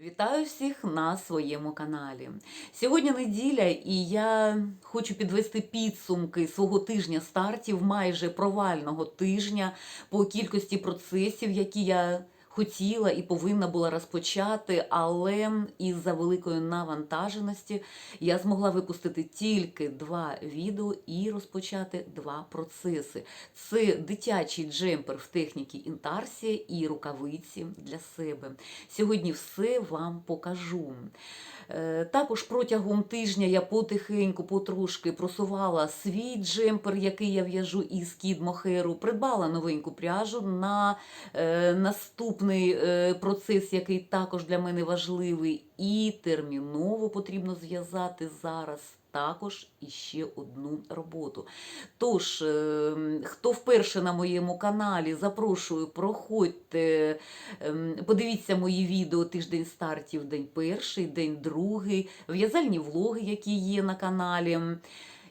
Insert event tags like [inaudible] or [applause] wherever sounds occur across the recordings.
Вітаю всіх на своєму каналі. Сьогодні неділя, і я хочу підвести підсумки свого тижня стартів, майже провального тижня по кількості процесів, які я хотіла і повинна була розпочати, але із-за великої навантаженості я змогла випустити тільки два відео і розпочати два процеси. Це дитячий джемпер в техніці інтарсія і рукавиці для себе. Сьогодні все вам покажу. Е, Також протягом тижня я потихеньку, потрошки просувала свій джемпер, який я в'яжу із кід Мохеру. Придбала новеньку пряжу на е, наступний е, процес, який також для мене важливий, і терміново потрібно зв'язати зараз. Також іще одну роботу. Тож, е, хто вперше на моєму каналі, запрошую, проходьте, ем, подивіться мої відео тиждень стартів, день перший, день другий, в'язальні влоги, які є на каналі.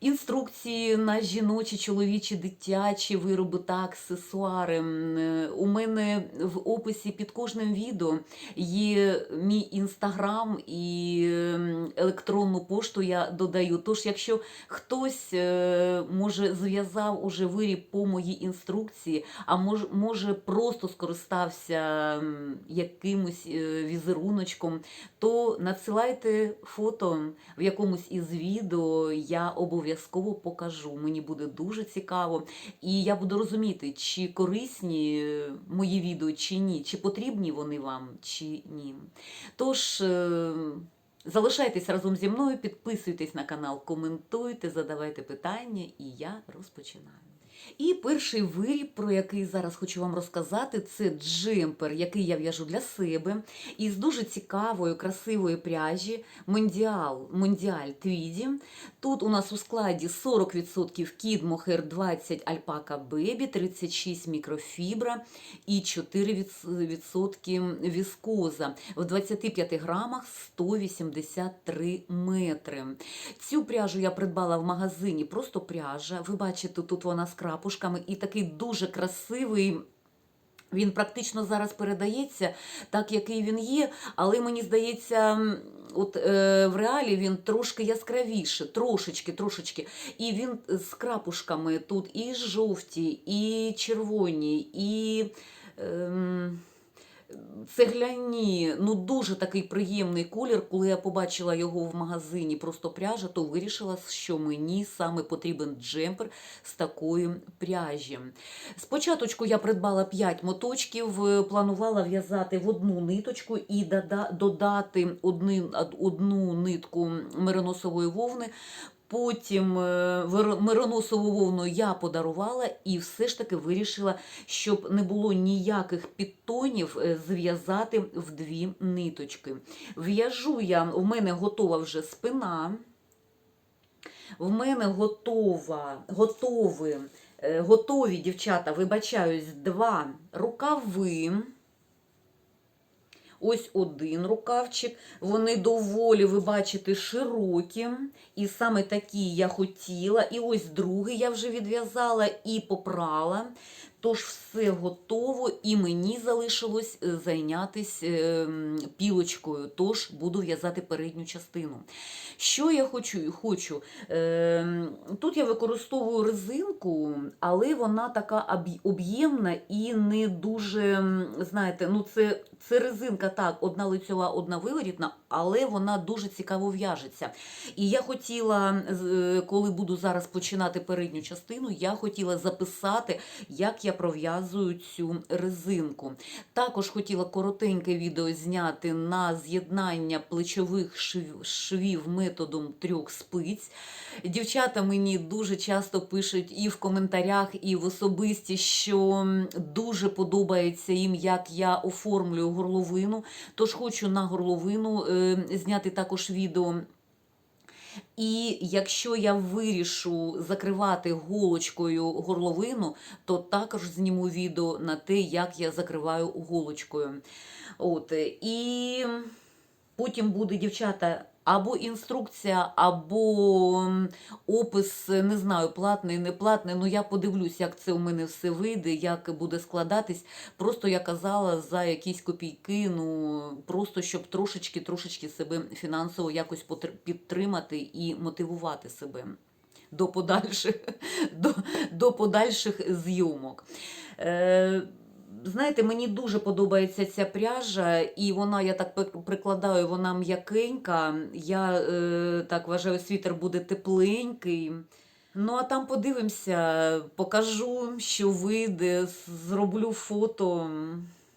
Інструкції на жіночі, чоловічі, дитячі вироби та аксесуари. Е, У мене в описі під кожним відео є мій інстаграм і ем, електронну пошту я додаю. Тож, якщо хтось е, може зв'язав уже виріб по моїй інструкції, а може просто скористався якимось е, візеруночком, то надсилайте фото в якомусь із відео. Я обов'язково покажу. Мені буде дуже цікаво, і я буду розуміти, чи корисні е, мої відео, чи ні, чи потрібні вони вам, чи ні. Тож. е, Залишайтесь разом зі мною, підписуйтесь на канал, коментуйте, задавайте питання, і я розпочинаю. І перший виріб, про який зараз хочу вам розказати, це джемпер, який я в'яжу для себе із дуже цікавої, красивої пряжі Мондіал, Мондіаль Твіді. Тут у нас у складі 40% кід мохер 20 альпака бебі, 36 мікрофібра і 4% віскоза. В 25 грамах 183 метри. Цю пряжу я придбала в магазині, просто пряжа. Ви бачите, тут вона з крапушками і такий дуже красивий. Він практично зараз передається, так який він є, але мені здається, от е, в реалі він трошки яскравіше, трошечки, трошечки. І він з крапушками тут і жовті, і червоні, і. Ем, Цегляні, ну дуже такий приємний колір. Коли я побачила його в магазині, просто пряжа, то вирішила, що мені саме потрібен джемпер з такої пряжі. Спочатку я придбала 5 моточків, е, планувала в'язати в одну ниточку і додати одну нитку мериносової вовни. Потім е, мироносову вовну я подарувала і все ж таки вирішила, щоб не було ніяких підтонів, е, зв'язати в дві ниточки. В'яжу я, у мене готова вже спина. В мене готова, готові, е, готові дівчата, вибачаюсь, два рукави. Ось один рукавчик. Вони доволі, ви бачите, широкі. І саме такі я хотіла. І ось другий я вже відв'язала і попрала. Тож все готово, і мені залишилось е, зайнятися ем, пілочкою. Тож буду в'язати передню частину. Що я хочу? хочу? Ем, Тут я використовую резинку, але вона така об'ємна і не дуже, знаєте, ну це, це резинка так, одна лицьова, одна виворітна, але вона дуже цікаво в'яжеться. І я хотіла, е, коли буду зараз починати передню частину, я хотіла записати, як я пров'язую цю резинку. Також хотіла коротеньке відео зняти на з'єднання плечових швів методом трьох спиць. Дівчата мені дуже часто пишуть і в коментарях, і в особисті, що дуже подобається їм, як я оформлюю горловину. Тож хочу на горловину е, зняти також відео. І якщо я вирішу закривати голочкою горловину, то також зніму відео на те, як я закриваю голочкою. От, і потім буде, дівчата, або інструкція, або опис, не знаю, платний, не платний. Ну я подивлюсь, як це у мене все вийде, як буде складатись. Просто я казала за якісь копійки, ну просто щоб трошечки, трошечки себе фінансово якось підтримати і мотивувати себе до подальших, [laughs] до, до подальших зйомок. Е, Знаєте, мені дуже подобається ця пряжа, і вона, я так прикладаю, вона м'якенька. Я е, так вважаю, світер буде тепленький. Ну, а там подивимося, покажу, що вийде, зроблю фото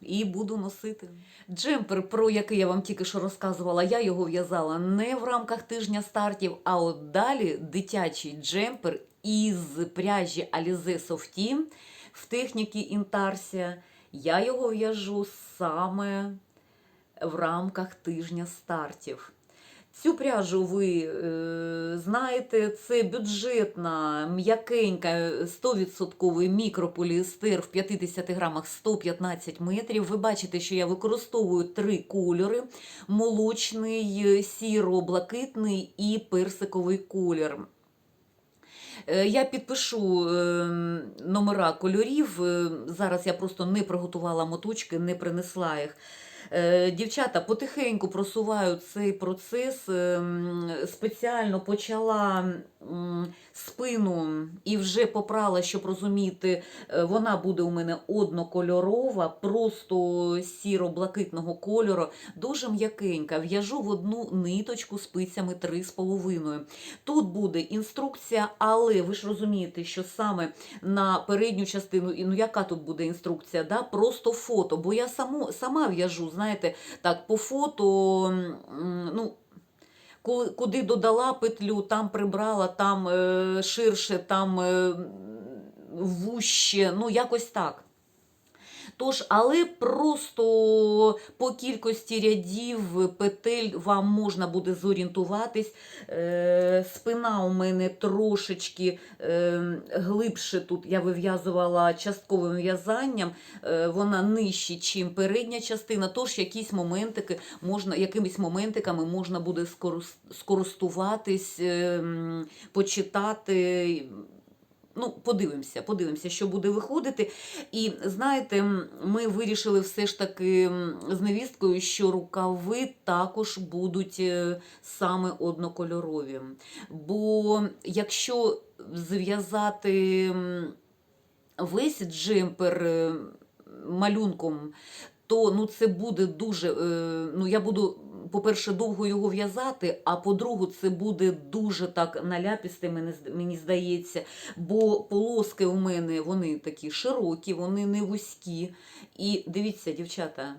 і буду носити. Джемпер, про який я вам тільки що розказувала, я його в'язала не в рамках тижня стартів, а от далі дитячий джемпер із пряжі Alize Softy в техніці Інтарсія. Я його в'яжу саме в рамках тижня стартів. Цю пряжу ви е, знаєте, це бюджетна, м'якенька, 100% мікрополіестер в 50 грамах 115 метрів. Ви бачите, що я використовую три кольори: молочний, сіро-блакитний і персиковий колір. Е, Я підпишу е, номера кольорів. Е, Зараз я просто не приготувала моточки, не принесла їх. Е, Дівчата, потихеньку просуваю цей процес. Е, Спеціально почала спину і вже попрала, щоб розуміти, е, вона буде у мене однокольорова, просто сіро-блакитного кольору, дуже м'якенька. В'яжу в одну ниточку спицями 3,5. Тут буде інструкція, але ви ж розумієте, що саме на передню частину, ну яка тут буде інструкція? Да? Просто фото. Бо я само, сама в'яжу, знаєте, так, по фото, ну. Куди додала петлю, там прибрала, там е, ширше, там е, вуще, ну якось так. Тож, але просто по кількості рядів петель вам можна буде зорієнтуватись. Е, спина у мене трошечки е, глибше тут я вив'язувала частковим в'язанням, е, вона нижче, ніж передня частина. Тож якісь моментики можна, якимись моментиками можна буде скористуватись, е, почитати. Ну, подивимося, подивимося, що буде виходити. І знаєте, ми вирішили все ж таки з невісткою, що рукави також будуть е, саме однокольорові. Бо якщо зв'язати весь джемпер е, малюнком, то ну, це буде дуже. е, Ну, я буду, по-перше, довго його в'язати, а по-друге, це буде дуже так наляпісти, мені, здається. Бо полоски у мене вони такі широкі, вони не вузькі. І дивіться, дівчата,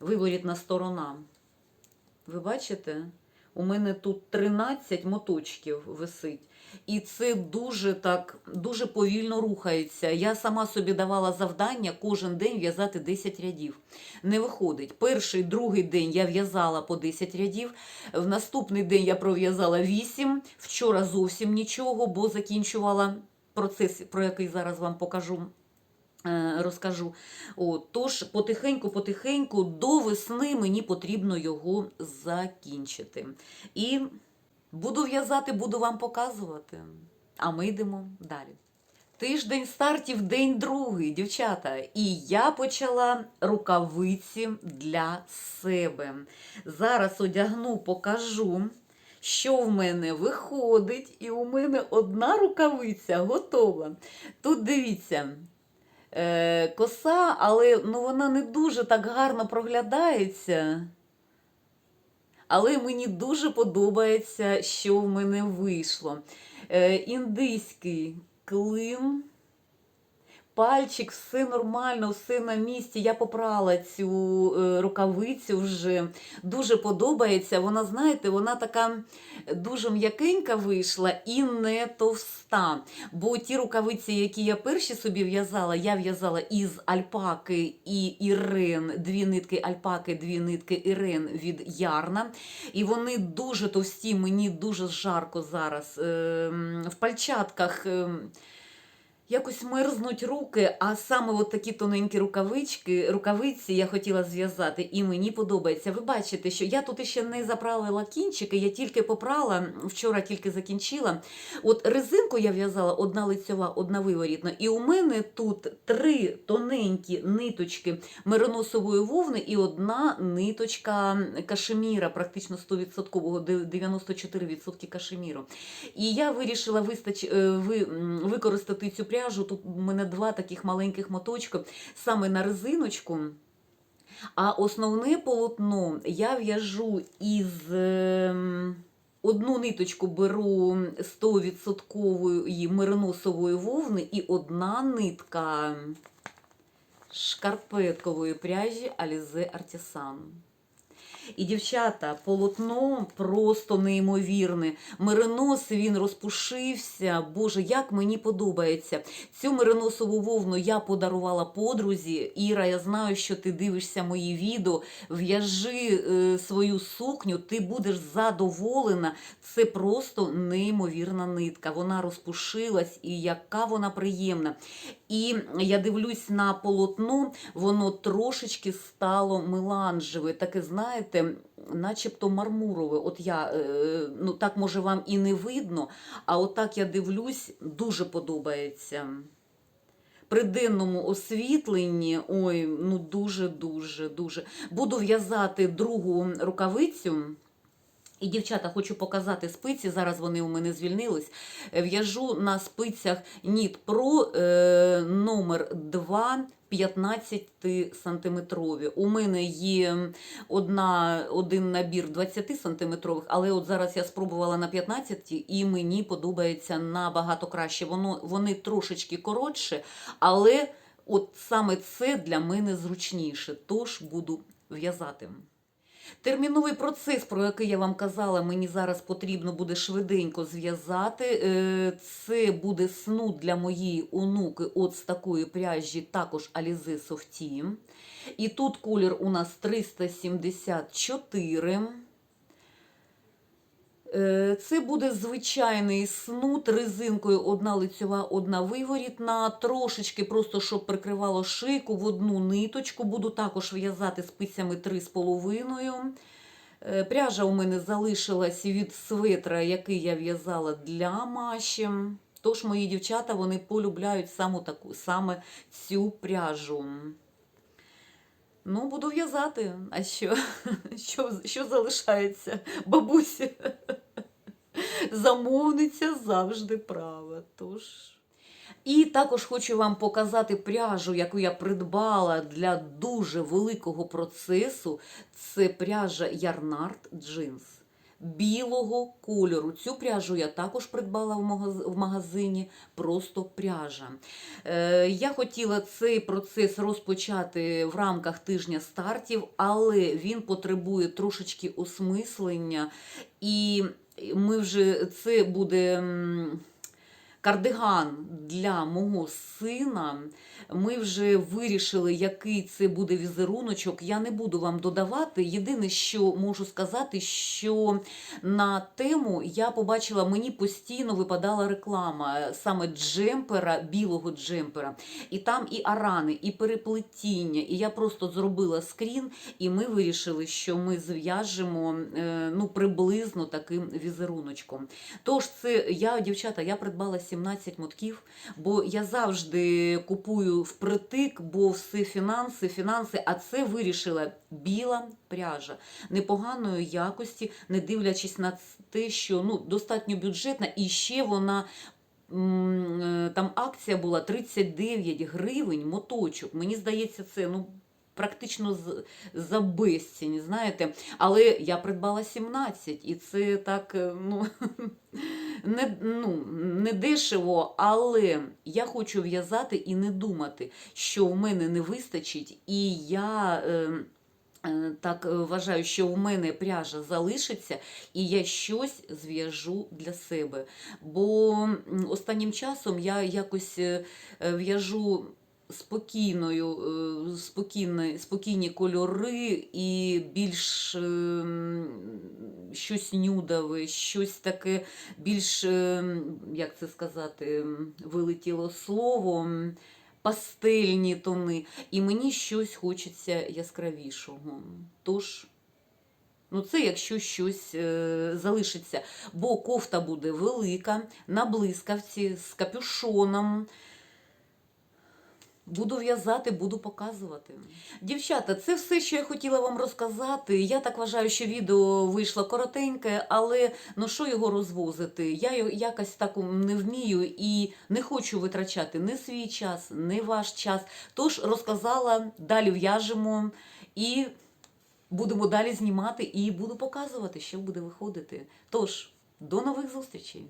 виворітна сторона. Ви бачите? У мене тут 13 моточків висить. І це дуже так, дуже повільно рухається. Я сама собі давала завдання кожен день в'язати 10 рядів. Не виходить. Перший, другий день я в'язала по 10 рядів. В наступний день я пров'язала 8. Вчора зовсім нічого, бо закінчувала процес, про який зараз вам покажу. е, Розкажу. От, тож потихеньку-потихеньку до весни мені потрібно його закінчити. І буду в'язати, буду вам показувати. А ми йдемо далі. Тиждень стартів, день другий, дівчата. І я почала рукавиці для себе. Зараз одягну, покажу, що в мене виходить, і у мене одна рукавиця готова. Тут дивіться. Е, коса, але ну, вона не дуже так гарно проглядається. Але мені дуже подобається, що в мене вийшло. Е, індийський клин. Пальчик, все нормально, все на місці. Я попрала цю е, рукавицю вже. Дуже подобається. Вона, знаєте, вона така дуже м'якенька вийшла і не товста. Бо ті рукавиці, які я перші собі в'язала, я в'язала із альпаки і ірен, дві нитки альпаки, дві нитки ірен від ярна. І вони дуже товсті, мені дуже жарко зараз. Ем, В пальчатках. Якось мерзнуть руки, а саме от такі тоненькі рукавички, рукавиці я хотіла зв'язати, і мені подобається. Ви бачите, що я тут ще не заправила кінчики, я тільки попрала, вчора тільки закінчила. От резинку я в'язала одна лицьова, одна виворітна. І у мене тут три тоненькі ниточки мериносової вовни і одна ниточка кашеміра, практично 100%, 94% кашеміру. І я вирішила вистач... е, ви... використати цю пряжу. Тут у мене два таких маленьких моточка саме на резиночку. А основне полотно я в'яжу із. ем, Одну ниточку беру 100% мериносової вовни і одна нитка шкарпеткової пряжі Alize Artisan. І, дівчата, полотно просто неймовірне. Меринос він розпушився. Боже, як мені подобається. Цю мериносову вовну я подарувала подрузі. Іра, я знаю, що ти дивишся мої відео. В'яжи е, свою сукню, ти будеш задоволена. Це просто неймовірна нитка. Вона розпушилась і яка вона приємна. І я дивлюсь на полотно, воно трошечки стало меланжеве. Таке, знаєте, начебто мармурове. От я, е, ну так може вам і не видно, а отак я дивлюсь, дуже подобається. При денному освітленні, ой, ну дуже-дуже дуже. Буду в'язати другу рукавицю. І, дівчата, хочу показати спиці. Зараз вони у мене звільнились. Е, В'яжу на спицях Knit Pro е, номер 2 15 сантиметрові. У мене є одна, один набір 20 сантиметрових, але от зараз я спробувала на 15 і мені подобається набагато краще. Воно, вони трошечки коротше, але от саме це для мене зручніше. Тож буду в'язати. Терміновий процес, про який я вам казала, мені зараз потрібно буде швиденько зв'язати. Е, Це буде снуд для моєї онуки от з такої пряжі, також Alize Softy. І тут колір у нас 374. Е, Це буде звичайний снуд резинкою одна лицьова, одна виворітна, трошечки просто, щоб прикривало шийку в одну ниточку. Буду також в'язати спицями 3,5. Е, Пряжа у мене залишилась від светра, який я в'язала для Маші. Тож мої дівчата вони полюбляють саму таку, саме цю пряжу. Ну, буду в'язати. А що? [laughs] Що, що залишається? Бабусі? [laughs] Замовниця завжди права. Тож. І також хочу вам показати пряжу, яку я придбала для дуже великого процесу. Це пряжа Ярнард Джинс білого кольору. Цю пряжу я також придбала в магазині, просто пряжа. Е, Я хотіла цей процес розпочати в рамках тижня стартів, але він потребує трошечки осмислення, і ми вже це буде. Кардиган для мого сина. Ми вже вирішили, який це буде візеруночок. Я не буду вам додавати. Єдине, що можу сказати, що на тему я побачила, мені постійно випадала реклама саме джемпера, білого джемпера. І там і арани, і переплетіння. І я просто зробила скрін, і ми вирішили, що ми зв'яжемо е, ну, приблизно таким візеруночком. Тож, це я, дівчата, я придбала 17 мотків, бо я завжди купую впритик, бо все фінанси, фінанси, а це вирішила біла пряжа непоганої якості, не дивлячись на те, що ну, достатньо бюджетна, і ще вона. е, Там акція була 39 гривень моточок. Мені здається, це ну практично за безцінь, знаєте. Але я придбала 17, і це так, е, ну, [laughs] не, ну, не дешево, але я хочу в'язати і не думати, що в мене не вистачить, і я. Е, е, Так е, вважаю, що в мене пряжа залишиться, і я щось зв'яжу для себе. Бо останнім часом я якось в'яжу спокійною, е, спокійні, спокійні кольори і більш ем, щось нюдове, щось таке більш, ем, як це сказати, вилетіло слово, пастельні тони. І мені щось хочеться яскравішого. Тож. Ну, це якщо щось е, залишиться, бо кофта буде велика, на блискавці, з капюшоном. Буду в'язати, буду показувати. Дівчата, це все, що я хотіла вам розказати. Я так вважаю, що відео вийшло коротеньке, але ну що його розвозити? Я якось так не вмію і не хочу витрачати ні свій час, ні ваш час. Тож розказала, далі в'яжемо і будемо далі знімати і буду показувати, що буде виходити. Тож, до нових зустрічей!